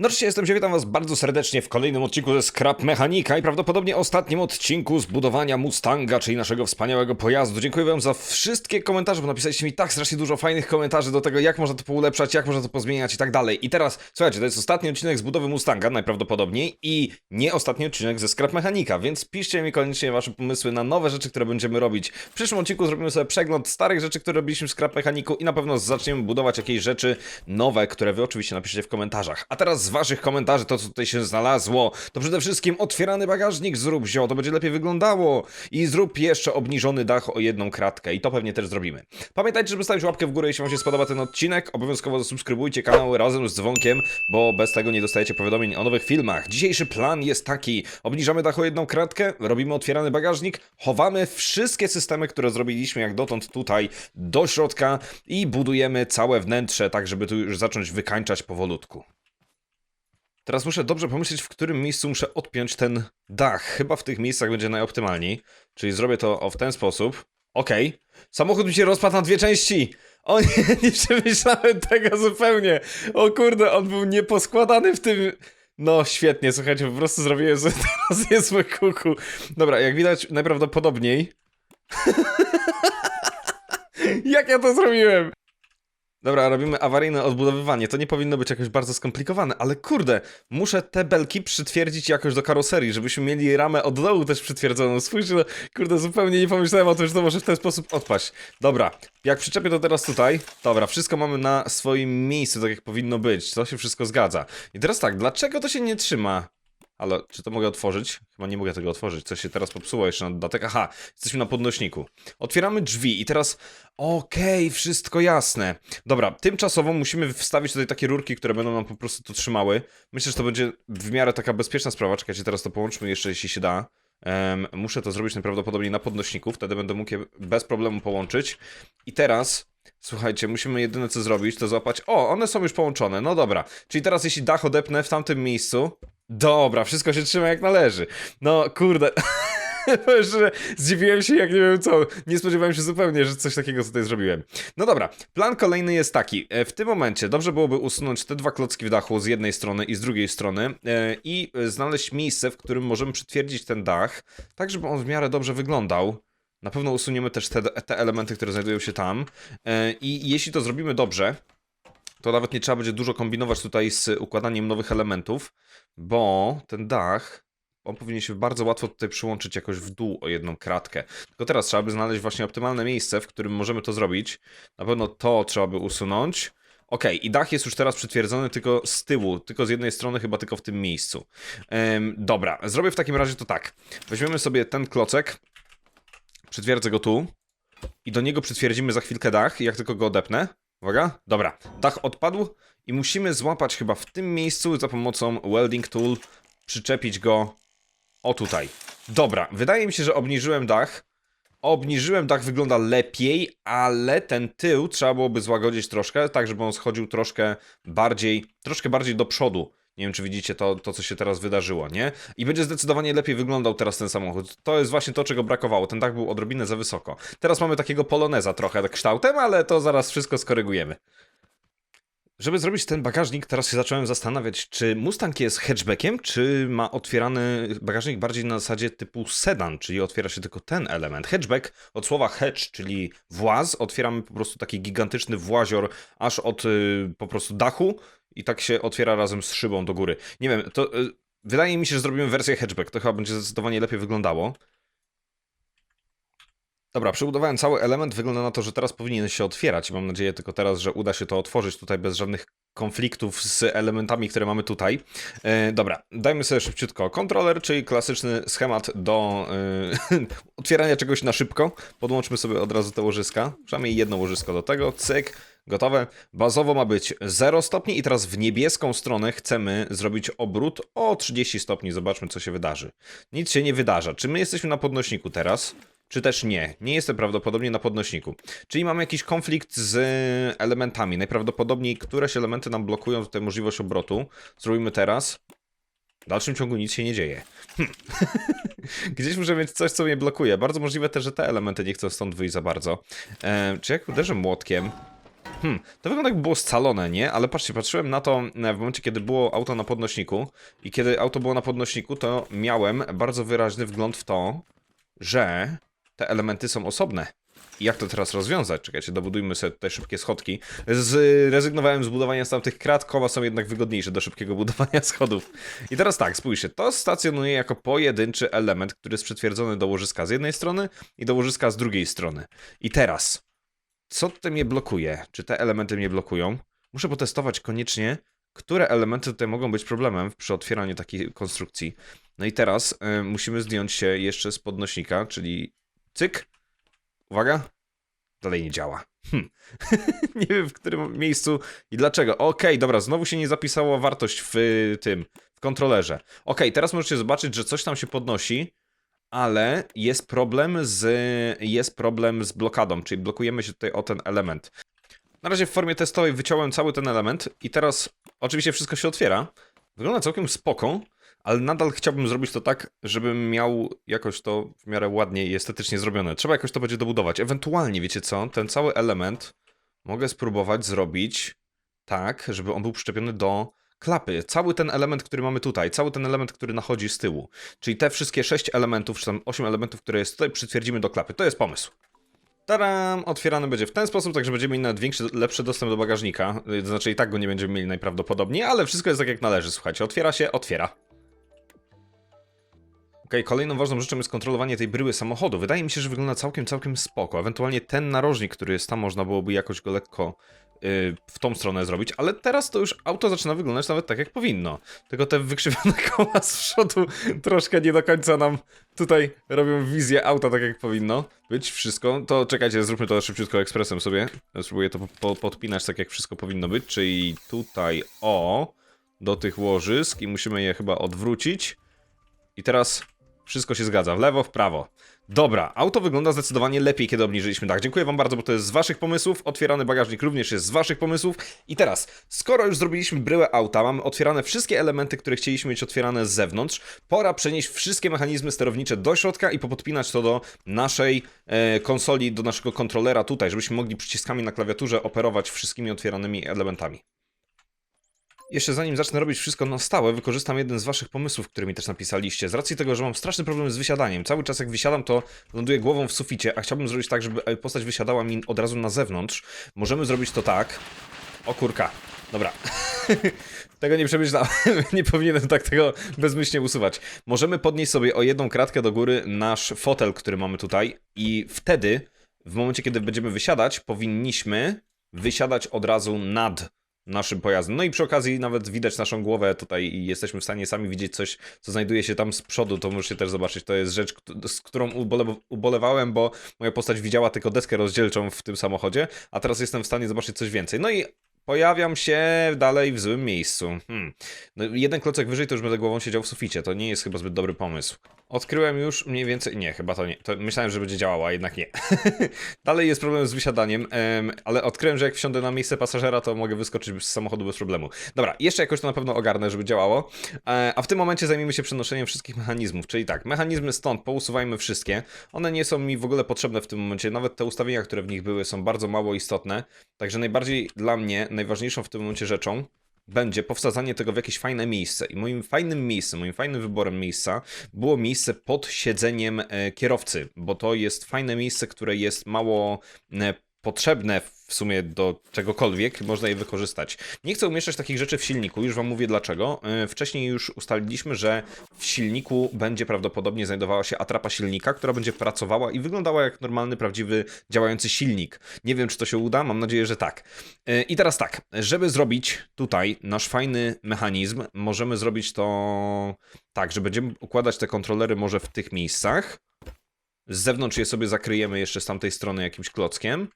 No cześć, jestem się, witam was bardzo serdecznie w kolejnym odcinku ze Scrap Mechanika i prawdopodobnie ostatnim odcinku zbudowania Mustanga, czyli naszego wspaniałego pojazdu. Dziękuję wam za wszystkie komentarze, bo napisaliście mi tak strasznie dużo fajnych komentarzy do tego, jak można to poulepszać, jak można to pozmieniać i tak dalej. I teraz, słuchajcie, to jest ostatni odcinek z budowy Mustanga najprawdopodobniej i nie ostatni odcinek ze Scrap Mechanika, więc piszcie mi koniecznie wasze pomysły na nowe rzeczy, które będziemy robić. W przyszłym odcinku zrobimy sobie przegląd starych rzeczy, które robiliśmy w Scrap Mechaniku i na pewno zaczniemy budować jakieś rzeczy nowe, które wy oczywiście napiszecie w komentarzach. A teraz z waszych komentarzy, to co tutaj się znalazło, to przede wszystkim otwierany bagażnik zrób zio, to będzie lepiej wyglądało i zrób jeszcze obniżony dach o jedną kratkę i to pewnie też zrobimy. Pamiętajcie, żeby stawić łapkę w górę, jeśli wam się spodoba ten odcinek, obowiązkowo zasubskrybujcie kanał razem z dzwonkiem, bo bez tego nie dostajecie powiadomień o nowych filmach. Dzisiejszy plan jest taki, obniżamy dach o jedną kratkę, robimy otwierany bagażnik, chowamy wszystkie systemy, które zrobiliśmy jak dotąd tutaj do środka i budujemy całe wnętrze, tak żeby tu już zacząć wykańczać powolutku. Teraz muszę dobrze pomyśleć, w którym miejscu muszę odpiąć ten dach. Chyba w tych miejscach będzie najoptymalniej. Czyli zrobię to w ten sposób. Okej. Samochód mi się rozpadł na dwie części. O nie, nie przemyślałem tego zupełnie. O kurde, on był nieposkładany w tym... No świetnie, słuchajcie, po prostu zrobiłem sobie teraz niezłe kuku. Dobra, jak widać najprawdopodobniej... jak ja to zrobiłem? Dobra, robimy awaryjne odbudowywanie. To nie powinno być jakoś bardzo skomplikowane, ale kurde, muszę te belki przytwierdzić jakoś do karoserii, żebyśmy mieli ramę od dołu też przytwierdzoną. Spójrzcie, no, kurde, zupełnie nie pomyślałem o tym, że to może w ten sposób odpaść. Dobra, jak przyczepię to teraz tutaj, dobra, wszystko mamy na swoim miejscu, tak jak powinno być. To się wszystko zgadza. I teraz tak, dlaczego to się nie trzyma? Ale czy to mogę otworzyć? Chyba nie mogę tego otworzyć. Coś się teraz popsuło jeszcze na dodatek. Aha, jesteśmy na podnośniku. Otwieramy drzwi i teraz. Okej, wszystko jasne. Dobra, tymczasowo musimy wstawić tutaj takie rurki, które będą nam po prostu to trzymały. Myślę, że to będzie w miarę taka bezpieczna sprawa. Czekajcie, teraz to połączmy jeszcze, jeśli się da. Em, muszę to zrobić najprawdopodobniej na podnośniku, wtedy będę mógł je bez problemu połączyć. I teraz. Słuchajcie, musimy jedyne co zrobić, to złapać. O, one są już połączone. No dobra. Czyli teraz, jeśli dach odepnę w tamtym miejscu, Dobra, wszystko się trzyma jak należy. No, kurde. Zdziwiłem się jak nie wiem co. Nie spodziewałem się zupełnie, że coś takiego tutaj zrobiłem. No dobra, plan kolejny jest taki. E, W tym momencie dobrze byłoby usunąć te dwa klocki w dachu z jednej strony i z drugiej strony e, i e, znaleźć miejsce, w którym możemy przytwierdzić ten dach, tak żeby on w miarę dobrze wyglądał. Na pewno usuniemy też te, te elementy, które znajdują się tam. E, I jeśli to zrobimy dobrze, to nawet nie trzeba będzie dużo kombinować tutaj z układaniem nowych elementów, bo ten dach, on powinien się bardzo łatwo tutaj przyłączyć jakoś w dół o jedną kratkę. Tylko teraz trzeba by znaleźć właśnie optymalne miejsce, w którym możemy to zrobić. Na pewno to trzeba by usunąć. Ok, i dach jest już teraz przytwierdzony tylko z tyłu, tylko z jednej strony, chyba tylko w tym miejscu. Ym, dobra, zrobię w takim razie to tak. Weźmiemy sobie ten klocek, przytwierdzę go tu i do niego przytwierdzimy za chwilkę dach, jak tylko go odepnę. Uwaga, dobra, dach odpadł i musimy złapać chyba w tym miejscu za pomocą welding tool, przyczepić go o tutaj. Dobra, wydaje mi się, że obniżyłem dach. Obniżyłem dach, wygląda lepiej, ale ten tył trzeba byłoby złagodzić troszkę, tak żeby on schodził troszkę bardziej, troszkę bardziej do przodu. Nie wiem, czy widzicie to, to, co się teraz wydarzyło, nie? I będzie zdecydowanie lepiej wyglądał teraz ten samochód. To jest właśnie to, czego brakowało. Ten dach był odrobinę za wysoko. Teraz mamy takiego poloneza trochę tak kształtem, ale to zaraz wszystko skorygujemy. Żeby zrobić ten bagażnik, teraz się zacząłem zastanawiać, czy Mustang jest hatchbackiem, czy ma otwierany bagażnik bardziej na zasadzie typu sedan, czyli otwiera się tylko ten element. Hatchback od słowa hatch, czyli właz, otwieramy po prostu taki gigantyczny włazior aż od y, po prostu dachu i tak się otwiera razem z szybą do góry. Nie wiem, to y, wydaje mi się, że zrobimy wersję hatchback, to chyba będzie zdecydowanie lepiej wyglądało. Dobra, przebudowałem cały element. Wygląda na to, że teraz powinien się otwierać. Mam nadzieję tylko teraz, że uda się to otworzyć tutaj bez żadnych konfliktów z elementami, które mamy tutaj. E, dobra, dajmy sobie szybciutko kontroler, czyli klasyczny schemat do e, otwierania czegoś na szybko. Podłączmy sobie od razu te łożyska. Przynajmniej jedno łożysko do tego. Cyk. Gotowe. Bazowo ma być 0 stopni i teraz w niebieską stronę chcemy zrobić obrót o 30 stopni. Zobaczmy, co się wydarzy. Nic się nie wydarza. Czy my jesteśmy na podnośniku teraz? czy też nie. Nie jestem prawdopodobnie na podnośniku. Czyli mamy jakiś konflikt z elementami. Najprawdopodobniej któreś elementy nam blokują tutaj możliwość obrotu. Zrobimy teraz. W dalszym ciągu nic się nie dzieje. Hm. Gdzieś muszę mieć coś, co mnie blokuje. Bardzo możliwe też, że te elementy nie chcą stąd wyjść za bardzo. E, czy jak uderzę młotkiem... Hmm, to wygląda jakby było scalone, nie? Ale patrzcie, patrzyłem na to e, w momencie, kiedy było auto na podnośniku i kiedy auto było na podnośniku, to miałem bardzo wyraźny wgląd w to, że te elementy są osobne. I jak to teraz rozwiązać? Czekajcie, dobudujmy sobie tutaj szybkie schodki. Zrezygnowałem z budowania tamtych krat, koła są jednak wygodniejsze do szybkiego budowania schodów. I teraz tak, spójrzcie, to stacjonuje jako pojedynczy element, który jest przytwierdzony do łożyska z jednej strony i do łożyska z drugiej strony. I teraz, co tutaj mnie blokuje? Czy te elementy mnie blokują? Muszę potestować koniecznie, które elementy tutaj mogą być problemem przy otwieraniu takiej konstrukcji. No i teraz y, musimy zdjąć się jeszcze z podnośnika, czyli cyk. Uwaga. Dalej nie działa. Hm. nie wiem w którym miejscu i dlaczego. Okej, dobra, znowu się nie zapisała wartość w y, tym, w kontrolerze. Okej, teraz możecie zobaczyć, że coś tam się podnosi, ale jest problem z, jest problem z blokadą, czyli blokujemy się tutaj o ten element. Na razie w formie testowej wyciąłem cały ten element i teraz oczywiście wszystko się otwiera. Wygląda całkiem spoko, ale nadal chciałbym zrobić to tak, żebym miał jakoś to w miarę ładnie i estetycznie zrobione. Trzeba jakoś to będzie dobudować. Ewentualnie, wiecie co, ten cały element mogę spróbować zrobić tak, żeby on był przyczepiony do klapy. Cały ten element, który mamy tutaj, cały ten element, który nachodzi z tyłu. Czyli te wszystkie sześć elementów, czy tam osiem elementów, które jest tutaj, przytwierdzimy do klapy. To jest pomysł. Taram! Otwierany będzie w ten sposób, tak że będziemy mieli nawet większy, lepszy dostęp do bagażnika. Y, znaczy i tak go nie będziemy mieli najprawdopodobniej, ale wszystko jest tak jak należy, słuchajcie. Otwiera się, otwiera. Okej, kolejną ważną rzeczą jest kontrolowanie tej bryły samochodu. Wydaje mi się, że wygląda całkiem, całkiem spoko. Ewentualnie ten narożnik, który jest tam, można byłoby jakoś go lekko w tą stronę zrobić, ale teraz to już auto zaczyna wyglądać nawet tak, jak powinno. Tylko te wykrzywione koła z przodu troszkę nie do końca nam tutaj robią wizję auta tak, jak powinno być. Wszystko. To czekajcie, zróbmy to szybciutko ekspresem sobie. Spróbuję to po, podpinać tak, jak wszystko powinno być, czyli tutaj o do tych łożysk i musimy je chyba odwrócić. I teraz wszystko się zgadza, w lewo, w prawo. Dobra, auto wygląda zdecydowanie lepiej, kiedy obniżyliśmy dach. Dziękuję wam bardzo, bo to jest z waszych pomysłów. Otwierany bagażnik również jest z waszych pomysłów. I teraz, skoro już zrobiliśmy bryłę auta, mamy otwierane wszystkie elementy, które chcieliśmy mieć otwierane z zewnątrz, pora przenieść wszystkie mechanizmy sterownicze do środka i popodpinać to do naszej e, konsoli, do naszego kontrolera tutaj, żebyśmy mogli przyciskami na klawiaturze operować wszystkimi otwieranymi elementami. Jeszcze zanim zacznę robić wszystko na stałe, wykorzystam jeden z waszych pomysłów, który mi też napisaliście. Z racji tego, że mam straszny problem z wysiadaniem. Cały czas jak wysiadam, to ląduję głową w suficie, a chciałbym zrobić tak, żeby postać wysiadała mi od razu na zewnątrz. Możemy zrobić to tak. O kurka. Dobra. tego nie przemyślałem. nie powinienem tak tego bezmyślnie usuwać. Możemy podnieść sobie o jedną kratkę do góry nasz fotel, który mamy tutaj i wtedy, w momencie kiedy będziemy wysiadać, powinniśmy wysiadać od razu nad naszym pojazdem. No i przy okazji nawet widać naszą głowę tutaj i jesteśmy w stanie sami widzieć coś, co znajduje się tam z przodu, to możecie też zobaczyć. To jest rzecz, z którą ubole- ubolewałem, bo moja postać widziała tylko deskę rozdzielczą w tym samochodzie, a teraz jestem w stanie zobaczyć coś więcej. No i pojawiam się dalej w złym miejscu. Hmm. No, jeden klocek wyżej to już będę głową siedział w suficie, to nie jest chyba zbyt dobry pomysł. Odkryłem już mniej więcej. Nie, chyba to nie. To myślałem, że będzie działało, a jednak nie. Dalej jest problem z wysiadaniem, em, ale odkryłem, że jak wsiądę na miejsce pasażera, to mogę wyskoczyć z samochodu bez problemu. Dobra, jeszcze jakoś to na pewno ogarnę, żeby działało. E, a w tym momencie zajmijmy się przenoszeniem wszystkich mechanizmów. Czyli tak, mechanizmy stąd pousuwajmy wszystkie. One nie są mi w ogóle potrzebne w tym momencie. Nawet te ustawienia, które w nich były, są bardzo mało istotne. Także najbardziej dla mnie, najważniejszą w tym momencie rzeczą będzie powsadzanie tego w jakieś fajne miejsce. I moim fajnym miejscem, moim fajnym wyborem miejsca było miejsce pod siedzeniem e, kierowcy, bo to jest fajne miejsce, które jest mało e, potrzebne w sumie do czegokolwiek, można je wykorzystać. Nie chcę umieszczać takich rzeczy w silniku, już wam mówię dlaczego. E, Wcześniej już ustaliliśmy, że w silniku będzie prawdopodobnie znajdowała się atrapa silnika, która będzie pracowała i wyglądała jak normalny, prawdziwy, działający silnik. Nie wiem, czy to się uda, mam nadzieję, że tak. E, I teraz tak, żeby zrobić tutaj nasz fajny mechanizm, możemy zrobić to tak, że będziemy układać te kontrolery może w tych miejscach. Z zewnątrz je sobie zakryjemy jeszcze z tamtej strony jakimś klockiem.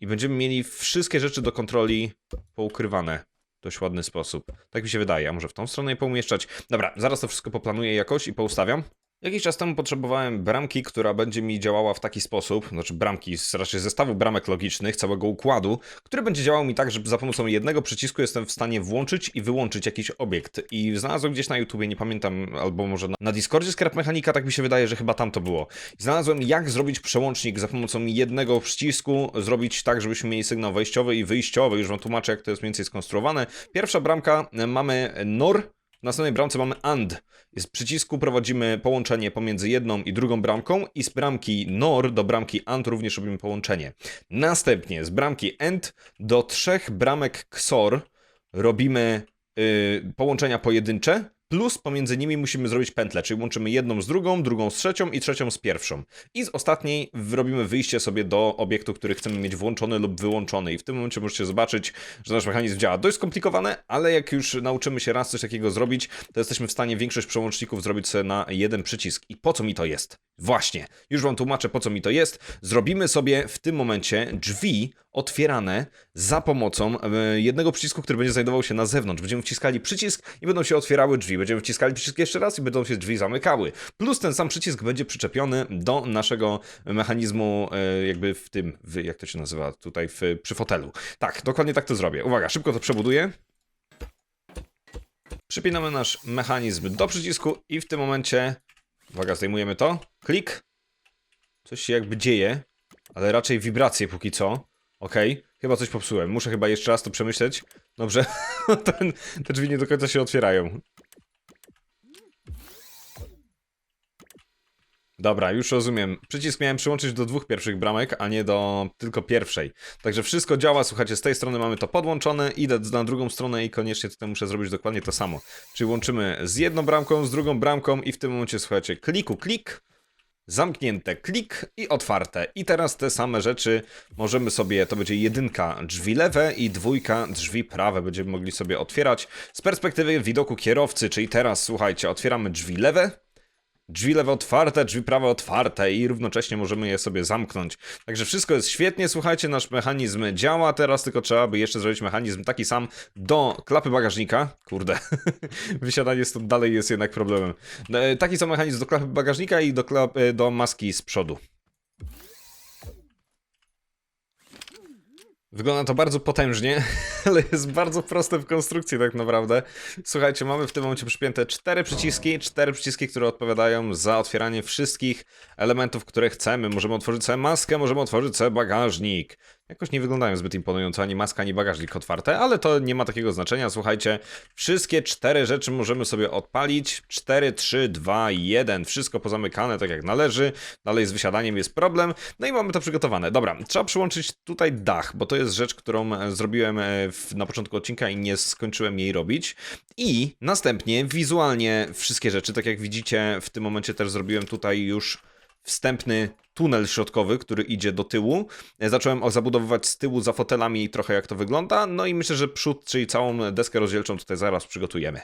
I będziemy mieli wszystkie rzeczy do kontroli poukrywane w dość ładny sposób. Tak mi się wydaje, a może w tą stronę je poumieszczać. Dobra, zaraz to wszystko poplanuję jakoś i poustawiam. Jakiś czas temu potrzebowałem bramki, która będzie mi działała w taki sposób, znaczy bramki, z- raczej zestawu bramek logicznych, całego układu, który będzie działał mi tak, że za pomocą jednego przycisku jestem w stanie włączyć i wyłączyć jakiś obiekt. I znalazłem gdzieś na YouTubie, nie pamiętam, albo może na, na Discordzie Scrap Mechanika, tak mi się wydaje, że chyba tam to było. I znalazłem jak zrobić przełącznik za pomocą jednego przycisku, zrobić tak, żebyśmy mieli sygnał wejściowy i wyjściowy. Już wam tłumaczę, jak to jest mniej więcej skonstruowane. Pierwsza bramka, e, mamy NOR, w następnej bramce mamy AND. Z przycisku prowadzimy połączenie pomiędzy jedną i drugą bramką i z bramki NOR do bramki AND również robimy połączenie. Następnie z bramki AND do trzech bramek XOR robimy y, połączenia pojedyncze, plus pomiędzy nimi musimy zrobić pętlę, czyli łączymy jedną z drugą, drugą z trzecią i trzecią z pierwszą. I z ostatniej robimy wyjście sobie do obiektu, który chcemy mieć włączony lub wyłączony. I w tym momencie możecie zobaczyć, że nasz mechanizm działa dość skomplikowane, ale jak już nauczymy się raz coś takiego zrobić, to jesteśmy w stanie większość przełączników zrobić sobie na jeden przycisk. I po co mi to jest? Właśnie, już wam tłumaczę po co mi to jest. Zrobimy sobie w tym momencie drzwi otwierane za pomocą e, jednego przycisku, który będzie znajdował się na zewnątrz. Będziemy wciskali przycisk i będą się otwierały drzwi. Będziemy wciskali przycisk jeszcze raz i będą się drzwi zamykały. Plus ten sam przycisk będzie przyczepiony do naszego mechanizmu e, jakby w tym, w, jak to się nazywa tutaj w, przy fotelu. Tak, dokładnie tak to zrobię. Uwaga, szybko to przebuduję. Przypinamy nasz mechanizm do przycisku i w tym momencie, uwaga, zdejmujemy to, klik, coś się jakby dzieje, ale raczej wibracje póki co. Okej, chyba coś popsułem. Muszę chyba jeszcze raz to przemyśleć. Dobrze, Ten, te drzwi nie do końca się otwierają. Dobra, już rozumiem. Przycisk miałem przyłączyć do dwóch pierwszych bramek, a nie do tylko pierwszej. Także wszystko działa, słuchajcie, z tej strony mamy to podłączone, idę na drugą stronę i koniecznie tutaj muszę zrobić dokładnie to samo. Czyli łączymy z jedną bramką, z drugą bramką i w tym momencie, słuchajcie, kliku, klik, zamknięte, klik i otwarte. I teraz te same rzeczy możemy sobie, to będzie jedynka drzwi lewe i dwójka drzwi prawe. Będziemy mogli sobie otwierać. Z perspektywy widoku kierowcy, czyli teraz, słuchajcie, otwieramy drzwi lewe, Drzwi lewe otwarte, drzwi prawe otwarte i równocześnie możemy je sobie zamknąć. Także wszystko jest świetnie, słuchajcie, nasz mechanizm działa, teraz tylko trzeba by jeszcze zrobić mechanizm taki sam do klapy bagażnika. Kurde, wysiadanie stąd dalej jest jednak problemem. E, Taki sam mechanizm do klapy bagażnika i do, klap, e, do maski z przodu. Wygląda to bardzo potężnie, ale jest bardzo proste w konstrukcji tak naprawdę. Słuchajcie, mamy w tym momencie przypięte cztery przyciski, cztery przyciski, które odpowiadają za otwieranie wszystkich elementów, które chcemy. Możemy otworzyć sobie maskę, możemy otworzyć sobie bagażnik. Jakoś nie wyglądają zbyt imponująco ani maska, ani bagażnik otwarte, ale to nie ma takiego znaczenia. Słuchajcie, wszystkie cztery rzeczy możemy sobie odpalić. 4, 3, 2, 1. Wszystko pozamykane tak jak należy. Dalej z wysiadaniem jest problem. No i mamy to przygotowane. Dobra, trzeba przyłączyć tutaj dach, bo to jest rzecz, którą e, zrobiłem e, na początku odcinka i nie skończyłem jej robić. I następnie wizualnie wszystkie rzeczy, tak jak widzicie, w tym momencie też zrobiłem tutaj już wstępny tunel środkowy, który idzie do tyłu. E, Zacząłem zabudowywać z tyłu za fotelami trochę jak to wygląda, no i myślę, że przód, czyli całą deskę rozdzielczą tutaj zaraz przygotujemy.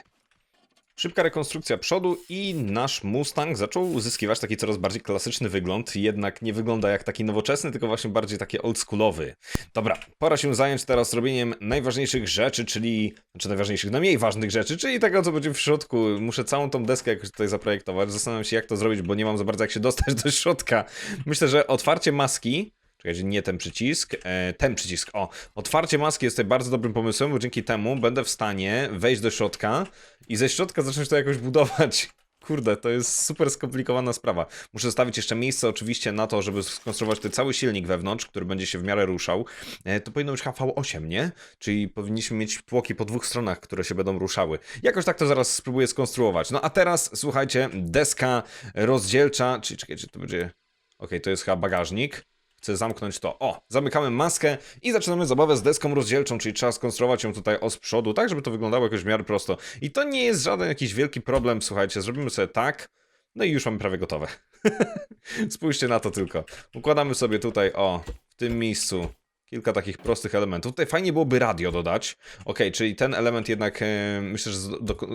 Szybka rekonstrukcja przodu i nasz Mustang zaczął uzyskiwać taki coraz bardziej klasyczny wygląd, jednak nie wygląda jak taki nowoczesny, tylko właśnie bardziej taki oldschoolowy. Dobra, pora się zająć teraz robieniem najważniejszych rzeczy, czyli, znaczy najważniejszych, no mniej ważnych rzeczy, czyli tego, co będzie w środku. Muszę całą tą deskę jakoś tutaj zaprojektować, zastanawiam się jak to zrobić, bo nie mam za bardzo jak się dostać do środka. Myślę, że otwarcie maski, Czekajcie, nie ten przycisk, e, ten przycisk, o. Otwarcie maski jest tutaj bardzo dobrym pomysłem, bo dzięki temu będę w stanie wejść do środka i ze środka zacząć to jakoś budować. Kurde, to jest super skomplikowana sprawa. Muszę zostawić jeszcze miejsce oczywiście na to, żeby skonstruować ten cały silnik wewnątrz, który będzie się w miarę ruszał. E, To powinno być HV8, nie? Czyli powinniśmy mieć tłoki po dwóch stronach, które się będą ruszały. Jakoś tak to zaraz spróbuję skonstruować. No a teraz, słuchajcie, deska rozdzielcza, czyli czekajcie, to będzie... Okej, to jest chyba bagażnik. Chcę zamknąć to. O, zamykamy maskę i zaczynamy zabawę z deską rozdzielczą, czyli trzeba skonstruować ją tutaj o z przodu, tak żeby to wyglądało jakoś w miarę prosto. I to nie jest żaden jakiś wielki problem, słuchajcie, zrobimy sobie tak, no i już mamy prawie gotowe. Spójrzcie na to tylko. Układamy sobie tutaj, o, w tym miejscu kilka takich prostych elementów. Tutaj fajnie byłoby radio dodać. Ok, czyli ten element jednak e, myślę, że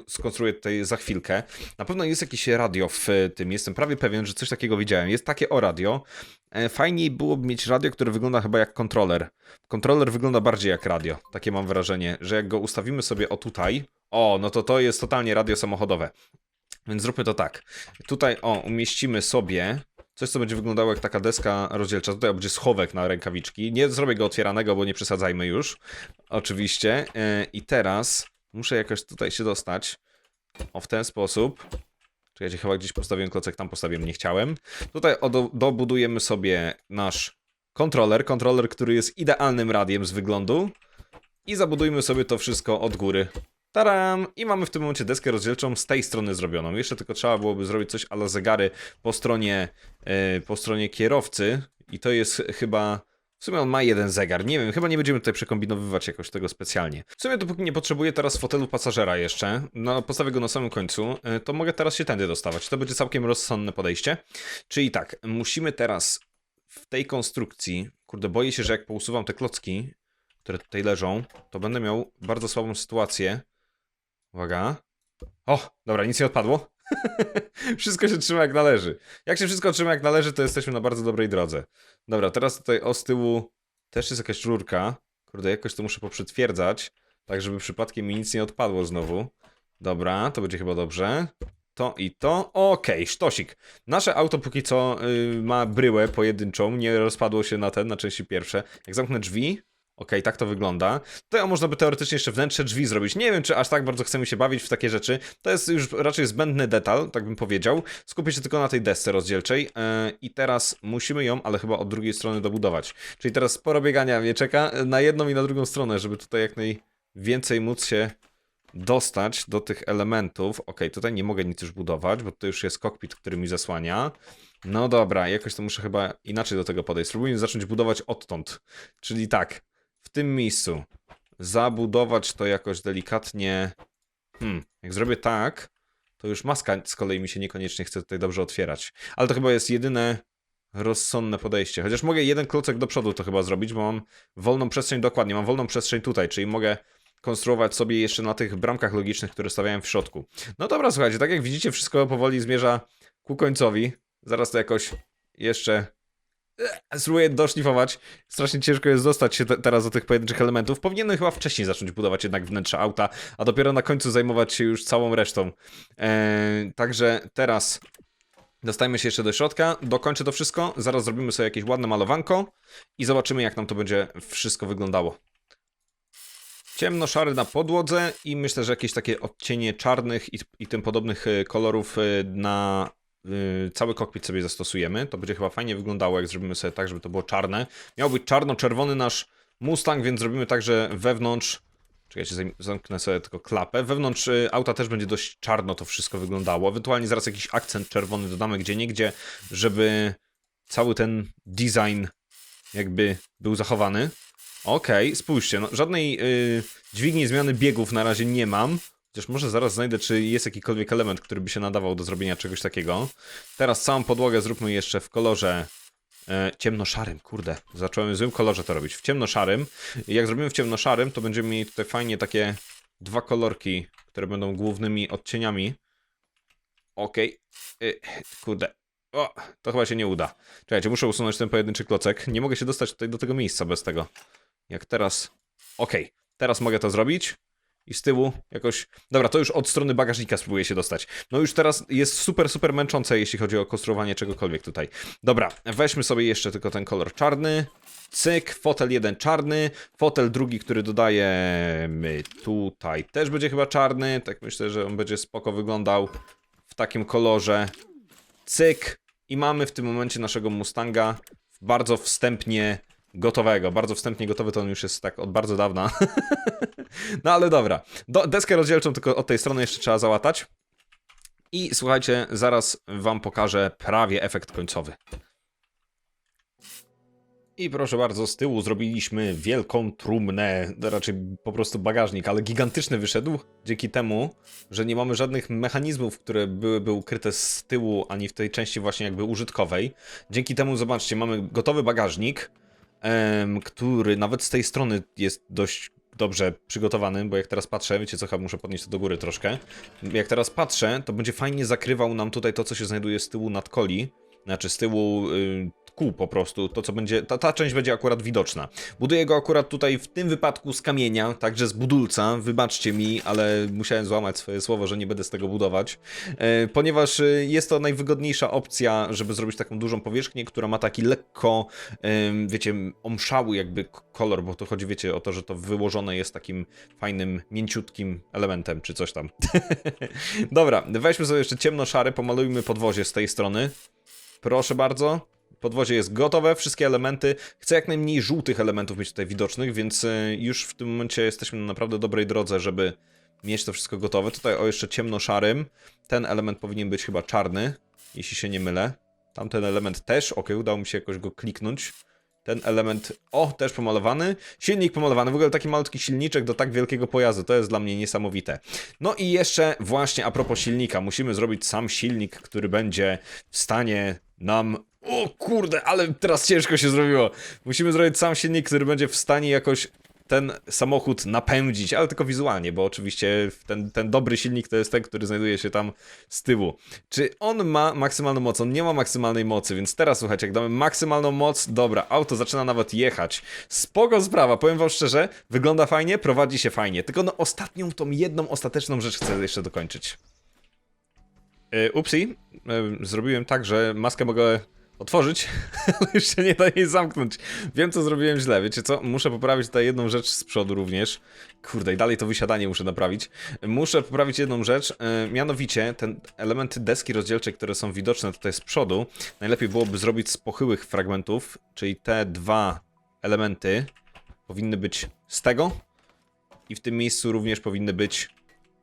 skonstruuję tutaj za chwilkę. Na pewno jest jakieś radio w tym. Jestem prawie pewien, że coś takiego widziałem. Jest takie o radio. E, Fajniej byłoby mieć radio, które wygląda chyba jak kontroler. Kontroler wygląda bardziej jak radio. Takie mam wrażenie, że jak go ustawimy sobie o tutaj, o, no to to jest totalnie radio samochodowe. Więc zróbmy to tak. Tutaj, o, umieścimy sobie coś, co będzie wyglądało jak taka deska rozdzielcza. Tutaj będzie schowek na rękawiczki. Nie zrobię go otwieranego, bo nie przesadzajmy już. Oczywiście. E, I teraz muszę jakoś tutaj się dostać. O, w ten sposób. Czekajcie, chyba gdzieś postawiłem klocek, tam postawiłem, nie chciałem. Tutaj dobudujemy sobie nasz kontroler. Kontroler, który jest idealnym radiem z wyglądu. I zabudujmy sobie to wszystko od góry. Taram! I mamy w tym momencie deskę rozdzielczą z tej strony zrobioną. Jeszcze tylko trzeba byłoby zrobić coś ale zegary po stronie, e, po stronie kierowcy. I to jest chyba... W sumie on ma jeden zegar. Nie wiem, chyba nie będziemy tutaj przekombinowywać jakoś tego specjalnie. W sumie dopóki nie potrzebuję teraz fotelu pasażera jeszcze, no postawię go na samym końcu, e, to mogę teraz się tędy dostawać. To będzie całkiem rozsądne podejście. Czyli tak, musimy teraz w tej konstrukcji, kurde, boję się, że jak pousuwam te klocki, które tutaj leżą, to będę miał bardzo słabą sytuację. Uwaga. O, dobra, nic nie odpadło. wszystko się trzyma jak należy. Jak się wszystko trzyma jak należy, to jesteśmy na bardzo dobrej drodze. Dobra, teraz tutaj o z tyłu też jest jakaś rurka. Kurde, jakoś to muszę poprzytwierdzać, tak żeby przypadkiem mi nic nie odpadło znowu. Dobra, to będzie chyba dobrze. To i to. Okej, sztosik. Nasze auto póki co y, ma bryłę pojedynczą, nie rozpadło się na ten, na części pierwsze. Jak zamknę drzwi, Okej, tak to wygląda. Tutaj o, można by teoretycznie jeszcze wnętrze drzwi zrobić. Nie wiem, czy aż tak bardzo chcemy się bawić w takie rzeczy. To jest już raczej zbędny detal, tak bym powiedział. Skupię się tylko na tej desce rozdzielczej. Yy, I teraz musimy ją, ale chyba od drugiej strony dobudować. Czyli teraz sporo biegania mnie czeka na jedną i na drugą stronę, żeby tutaj jak najwięcej móc się dostać do tych elementów. Okej, tutaj nie mogę nic już budować, bo to już jest kokpit, który mi zasłania. No dobra, jakoś to muszę chyba inaczej do tego podejść. Spróbujmy zacząć budować odtąd. Czyli tak, w tym miejscu zabudować to jakoś delikatnie. Hmm, jak zrobię tak, to już maska z kolei mi się niekoniecznie chce tutaj dobrze otwierać. Ale to chyba jest jedyne rozsądne podejście. Chociaż mogę jeden klocek do przodu to chyba zrobić, bo mam wolną przestrzeń, dokładnie, mam wolną przestrzeń tutaj, czyli mogę konstruować sobie jeszcze na tych bramkach logicznych, które stawiałem w środku. No dobra, słuchajcie, tak jak widzicie, wszystko powoli zmierza ku końcowi. Zaraz to jakoś jeszcze spróbuję doszlifować. Strasznie ciężko jest dostać się te, teraz do tych pojedynczych elementów. Powinienem chyba wcześniej zacząć budować jednak wnętrze auta, a dopiero na końcu zajmować się już całą resztą. Eee, także teraz dostajmy się jeszcze do środka, dokończę to wszystko, zaraz zrobimy sobie jakieś ładne malowanko i zobaczymy jak nam to będzie wszystko wyglądało. Ciemno-szary na podłodze i myślę, że jakieś takie odcienie czarnych i, i tym podobnych y, kolorów y, na cały kokpit sobie zastosujemy. To będzie chyba fajnie wyglądało, jak zrobimy sobie tak, żeby to było czarne. Miał być czarno-czerwony nasz Mustang, więc zrobimy tak, że wewnątrz. Czekajcie, zamknę sobie tylko klapę. Wewnątrz y, auta też będzie dość czarno to wszystko wyglądało. Ewentualnie zaraz jakiś akcent czerwony dodamy gdzie niegdzie, żeby cały ten design jakby był zachowany. Okej, spójrzcie, no, żadnej y, dźwigni zmiany biegów na razie nie mam. Chociaż może zaraz znajdę, czy jest jakikolwiek element, który by się nadawał do zrobienia czegoś takiego. Teraz całą podłogę zróbmy jeszcze w kolorze e, ciemnoszarym. Kurde, zacząłem w złym kolorze to robić. W ciemnoszarym. Jak zrobimy w ciemnoszarym, to będziemy mieli tutaj fajnie takie dwa kolorki, które będą głównymi odcieniami. Okej. Y, Kurde. O, to chyba się nie uda. Czekajcie, muszę usunąć ten pojedynczy klocek. Nie mogę się dostać tutaj do tego miejsca bez tego. Jak teraz... Okej, teraz mogę to zrobić. I z tyłu jakoś... Dobra, to już od strony bagażnika spróbuję się dostać. No już teraz jest super, super męczące, jeśli chodzi o konstruowanie czegokolwiek tutaj. Dobra, weźmy sobie jeszcze tylko ten kolor czarny. Cyk, fotel jeden czarny, fotel drugi, który dodajemy tutaj też będzie chyba czarny. Tak myślę, że on będzie spoko wyglądał w takim kolorze. Cyk. I mamy w tym momencie naszego Mustanga bardzo wstępnie gotowego. Bardzo wstępnie gotowy to on już jest tak od bardzo dawna. no ale dobra. Do, deskę rozdzielczą tylko od tej strony jeszcze trzeba załatać. I słuchajcie, zaraz wam pokażę prawie efekt końcowy. I proszę bardzo, z tyłu zrobiliśmy wielką trumnę, raczej po prostu bagażnik, ale gigantyczny wyszedł dzięki temu, że nie mamy żadnych mechanizmów, które byłyby ukryte z tyłu, ani w tej części właśnie jakby użytkowej. Dzięki temu, zobaczcie, mamy gotowy bagażnik, który nawet z tej strony jest dość dobrze przygotowany, bo jak teraz patrzę, wiecie co, chyba muszę podnieść to do góry troszkę. Jak teraz patrzę, to będzie fajnie zakrywał nam tutaj to, co się znajduje z tyłu nadkoli, znaczy z tyłu y, kół po prostu, to co będzie, ta, ta część będzie akurat widoczna. Buduję go akurat tutaj w tym wypadku z kamienia, także z budulca, wybaczcie mi, ale musiałem złamać swoje słowo, że nie będę z tego budować, e, ponieważ e, jest to najwygodniejsza opcja, żeby zrobić taką dużą powierzchnię, która ma taki lekko, em, wiecie, omszały jakby kolor, bo to chodzi, wiecie, o to, że to wyłożone jest takim fajnym, mięciutkim elementem, czy coś tam. Dobra, weźmy sobie jeszcze ciemno-szary, pomalujmy podwozie z tej strony. Proszę bardzo. Podwozie jest gotowe, wszystkie elementy. Chcę jak najmniej żółtych elementów mieć tutaj widocznych, więc e, już w tym momencie jesteśmy na naprawdę dobrej drodze, żeby mieć to wszystko gotowe. Tutaj o jeszcze ciemno-szarym. Ten element powinien być chyba czarny, jeśli się nie mylę. Tamten element też, ok, udało mi się jakoś go kliknąć. Ten element, o, też pomalowany. Silnik pomalowany, w ogóle taki malutki silniczek do tak wielkiego pojazdu, to jest dla mnie niesamowite. No i jeszcze właśnie a propos silnika, musimy zrobić sam silnik, który będzie w stanie nam... O kurde, ale teraz ciężko się zrobiło. Musimy zrobić sam silnik, który będzie w stanie jakoś ten samochód napędzić, ale tylko wizualnie, bo oczywiście ten, ten dobry silnik to jest ten, który znajduje się tam z tyłu. Czy on ma maksymalną moc? On nie ma maksymalnej mocy, więc teraz słuchajcie, jak damy maksymalną moc, dobra, auto zaczyna nawet jechać. Spoko sprawa, powiem wam szczerze, wygląda fajnie, prowadzi się fajnie, tylko no ostatnią, tą jedną ostateczną rzecz chcę jeszcze dokończyć. Yy, upsi, yy, zrobiłem tak, że maskę mogę otworzyć, ale się nie da jej zamknąć. Wiem, co zrobiłem źle. Wiecie co? Muszę poprawić tutaj jedną rzecz z przodu również. Kurde, i dalej to wysiadanie muszę naprawić. Muszę poprawić jedną rzecz, yy, mianowicie ten elementy deski rozdzielczej, które są widoczne tutaj z przodu, najlepiej byłoby zrobić z pochyłych fragmentów, czyli te dwa elementy powinny być z tego i w tym miejscu również powinny być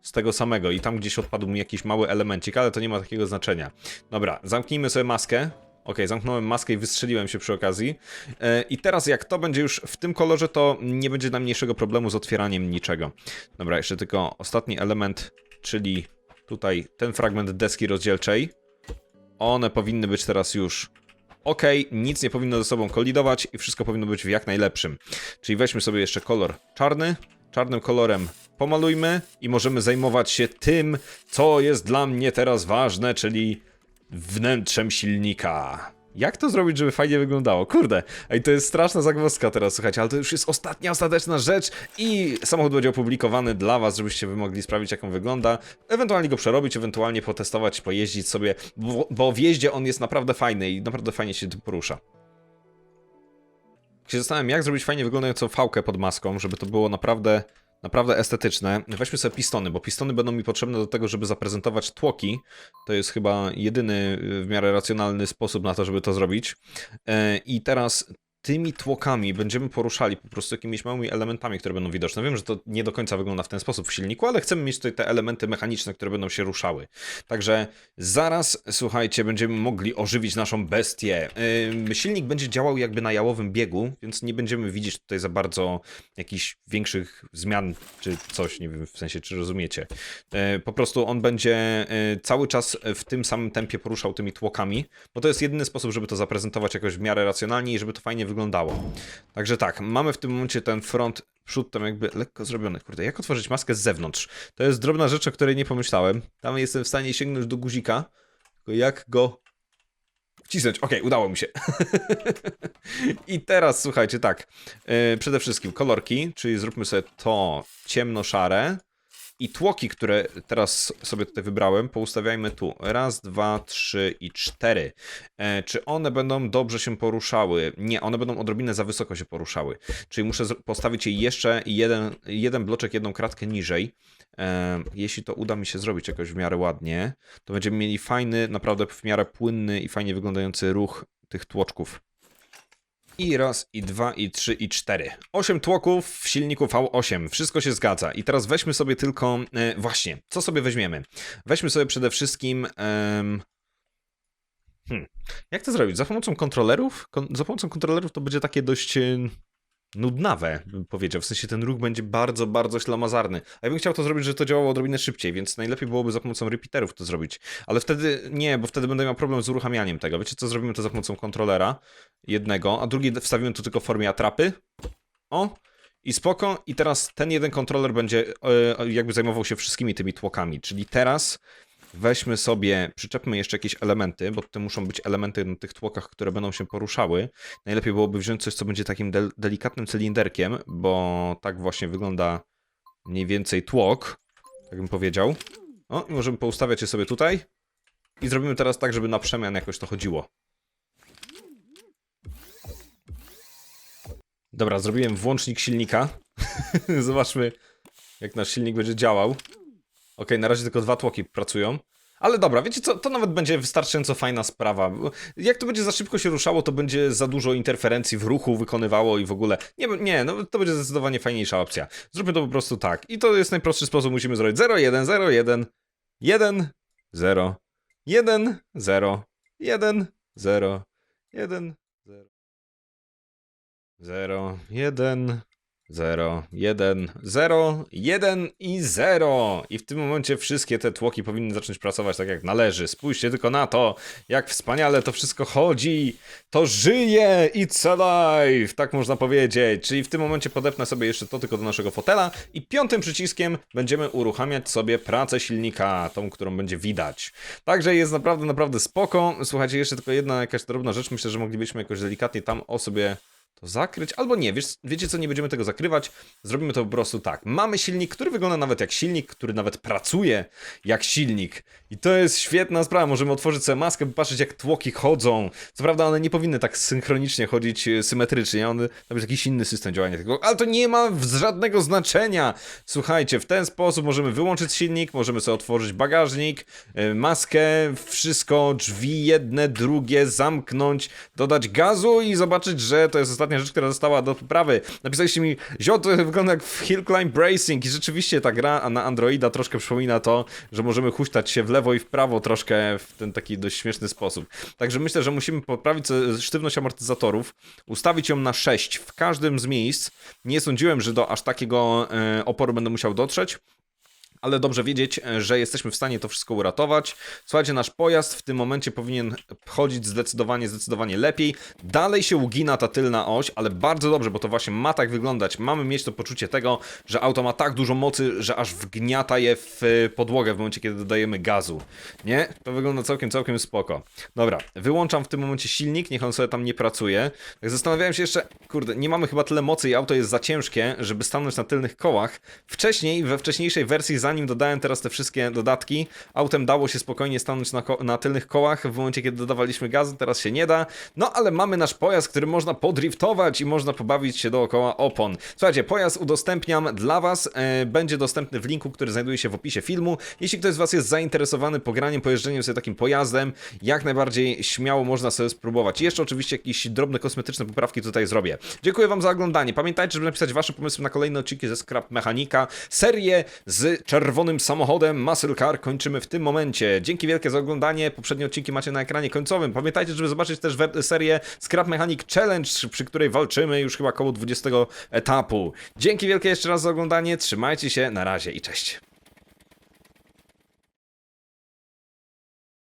z tego samego i tam gdzieś odpadł mi jakiś mały elemencik, ale to nie ma takiego znaczenia. Dobra, zamknijmy sobie maskę. Ok, zamknąłem maskę i wystrzeliłem się przy okazji. E, I teraz jak to będzie już w tym kolorze, to nie będzie najmniejszego problemu z otwieraniem niczego. Dobra, jeszcze tylko ostatni element, czyli tutaj ten fragment deski rozdzielczej. One powinny być teraz już ok, nic nie powinno ze sobą kolidować i wszystko powinno być w jak najlepszym. Czyli weźmy sobie jeszcze kolor czarny, czarnym kolorem pomalujmy i możemy zajmować się tym, co jest dla mnie teraz ważne, czyli wnętrzem silnika. Jak to zrobić, żeby fajnie wyglądało? Kurde, ej, to jest straszna zagwozdka teraz, słuchajcie, ale to już jest ostatnia, ostateczna rzecz i samochód będzie opublikowany dla was, żebyście wy mogli sprawdzić, jak on wygląda, ewentualnie go przerobić, ewentualnie potestować, pojeździć sobie, bo, bo w jeździe on jest naprawdę fajny i naprawdę fajnie się porusza. Się zastanawiam, jak zrobić fajnie wyglądającą fałkę pod maską, żeby to było naprawdę, naprawdę estetyczne. Weźmy sobie pistony, bo pistony będą mi potrzebne do tego, żeby zaprezentować tłoki. To jest chyba jedyny y, w miarę racjonalny sposób na to, żeby to zrobić. E, I teraz tymi tłokami będziemy poruszali po prostu jakimiś małymi elementami, które będą widoczne. Wiem, że to nie do końca wygląda w ten sposób w silniku, ale chcemy mieć tutaj te elementy mechaniczne, które będą się ruszały. Także zaraz, słuchajcie, będziemy mogli ożywić naszą bestię. Ym, silnik będzie działał jakby na jałowym biegu, więc nie będziemy widzieć tutaj za bardzo jakichś większych zmian, czy coś, nie wiem w sensie, czy rozumiecie. E, Po prostu on będzie e, cały czas w tym samym tempie poruszał tymi tłokami, bo to jest jedyny sposób, żeby to zaprezentować jakoś w miarę racjonalnie i żeby to fajnie wyglądało. Także tak, mamy w tym momencie ten front, przód tam jakby lekko zrobiony. Kurde, jak otworzyć maskę z zewnątrz? To jest drobna rzecz, o której nie pomyślałem. Tam jestem w stanie sięgnąć do guzika, tylko jak go wcisnąć. Okej, udało mi się. I teraz słuchajcie, tak. Yy, przede wszystkim kolorki, czyli zróbmy sobie to ciemno-szare. I tłoki, które teraz sobie tutaj wybrałem, poustawiajmy tu. Raz, dwa, trzy i cztery. E, czy one będą dobrze się poruszały? Nie, one będą odrobinę za wysoko się poruszały. Czyli muszę postawić je jeszcze jeden, jeden bloczek, jedną kratkę niżej. E, jeśli to uda mi się zrobić jakoś w miarę ładnie, to będziemy mieli fajny, naprawdę w miarę płynny i fajnie wyglądający ruch tych tłoczków. I raz, i dwa, i trzy, i cztery. Osiem tłoków w silniku V8. Wszystko się zgadza. I teraz weźmy sobie tylko. E, właśnie, co sobie weźmiemy? Weźmy sobie przede wszystkim. hmm, jak to zrobić? Za pomocą kontrolerów? Kon za pomocą kontrolerów to będzie takie dość. Nudnawe, bym powiedział. W sensie ten ruch będzie bardzo, bardzo ślamazarny. A ja bym chciał to zrobić, żeby to działało odrobinę szybciej, więc najlepiej byłoby za pomocą repeaterów to zrobić. Ale wtedy nie, bo wtedy będę miał problem z uruchamianiem tego. Wiecie co, zrobimy to za pomocą kontrolera jednego, a drugi wstawimy to tylko w formie atrapy. O! I spoko. I teraz ten jeden kontroler będzie e, jakby zajmował się wszystkimi tymi tłokami. Czyli teraz weźmy sobie, przyczepmy jeszcze jakieś elementy, bo to muszą być elementy na tych tłokach, które będą się poruszały. Najlepiej byłoby wziąć coś, co będzie takim del delikatnym cylinderkiem, bo tak właśnie wygląda mniej więcej tłok, tak bym powiedział. O, i możemy poustawiać je sobie tutaj. I zrobimy teraz tak, żeby na przemian jakoś to chodziło. Dobra, zrobiłem włącznik silnika. Zobaczmy, jak nasz silnik będzie działał. Okej, na razie tylko dwa tłoki pracują. Ale dobra, wiecie co, to nawet będzie wystarczająco fajna sprawa. Jak to będzie za szybko się ruszało, to będzie za dużo interferencji w ruchu wykonywało i w ogóle. Nie, nie, no to będzie zdecydowanie fajniejsza opcja. Zróbmy to po prostu tak. I to jest najprostszy sposób, musimy zrobić 0, 1, 0, 1, 1, 0, 1, 0, 1, 0, 1, 0. 0, 1, 0, 1, 0, 1 i 0. I w tym momencie wszystkie te tłoki powinny zacząć pracować tak jak należy. Spójrzcie tylko na to, jak wspaniale to wszystko chodzi. To żyje It's alive, tak można powiedzieć. Czyli w tym momencie podepnę sobie jeszcze to tylko do naszego fotela i piątym przyciskiem będziemy uruchamiać sobie pracę silnika, tą, którą będzie widać. Także jest naprawdę, naprawdę spoko. Słuchajcie, jeszcze tylko jedna jakaś drobna rzecz. Myślę, że moglibyśmy jakoś delikatnie tam o sobie to zakryć, albo nie, wiesz, wiecie co, nie będziemy tego zakrywać, zrobimy to po prostu tak. Mamy silnik, który wygląda nawet jak silnik, który nawet pracuje jak silnik. I to jest świetna sprawa, możemy otworzyć sobie maskę, by patrzeć jak tłoki chodzą. Co prawda one nie powinny tak synchronicznie chodzić e, symetrycznie, one, tam jest jakiś inny system działania tego, ale to nie ma żadnego znaczenia. Słuchajcie, w ten sposób możemy wyłączyć silnik, możemy sobie otworzyć bagażnik, e, maskę, wszystko, drzwi jedne, drugie, zamknąć, dodać gazu i zobaczyć, że to jest ostatnia rzecz, która została do poprawy. Napisaliście mi, zio, to wygląda jak w Hill Climb Racing i rzeczywiście ta gra na Androida troszkę przypomina to, że możemy huśtać się w lewo i w prawo troszkę w ten taki dość śmieszny sposób. Także myślę, że musimy poprawić sztywność amortyzatorów, ustawić ją na 6 w każdym z miejsc. Nie sądziłem, że do aż takiego e, oporu będę musiał dotrzeć. Ale dobrze wiedzieć, e, że jesteśmy w stanie to wszystko uratować. Słuchajcie, nasz pojazd w tym momencie powinien chodzić zdecydowanie, zdecydowanie lepiej. Dalej się ugina ta tylna oś, ale bardzo dobrze, bo to właśnie ma tak wyglądać. Mamy mieć to poczucie tego, że auto ma tak dużo mocy, że aż wgniata je w e, podłogę w momencie, kiedy dodajemy gazu. Nie? To wygląda całkiem, całkiem spoko. Dobra, wyłączam w tym momencie silnik, niech on sobie tam nie pracuje. Tak zastanawiałem się jeszcze, kurde, nie mamy chyba tyle mocy i auto jest za ciężkie, żeby stanąć na tylnych kołach. Wcześniej, we wcześniejszej wersji, zanim dodałem teraz te wszystkie dodatki, autem dało się spokojnie stanąć na, na tylnych kołach w momencie, kiedy dodawaliśmy gazu, teraz się nie da. No ale mamy nasz pojazd, który można podriftować i można pobawić się dookoła opon. Słuchajcie, pojazd udostępniam dla Was, e, będzie dostępny w linku, który znajduje się w opisie filmu. Jeśli ktoś z Was jest zainteresowany pograniem, pojeżdżeniem sobie takim pojazdem, jak najbardziej śmiało można sobie spróbować. I jeszcze oczywiście jakieś drobne kosmetyczne poprawki tutaj zrobię. Dziękuję Wam za oglądanie. Pamiętajcie, żeby napisać Wasze pomysły na kolejne odcinki ze Scrap Mechanika. Serię z czerwonym samochodem Muscle Car kończymy w tym momencie. Dzięki wielkie za oglądanie. Poprzednie odcinki macie na ekranie końcowym. Pamiętajcie, żeby zobaczyć też serię Scrap Mechanic Challenge, przy której walczymy już chyba koło 20 etapu. Dzięki wielkie jeszcze raz za oglądanie. Trzymajcie się, na razie i cześć.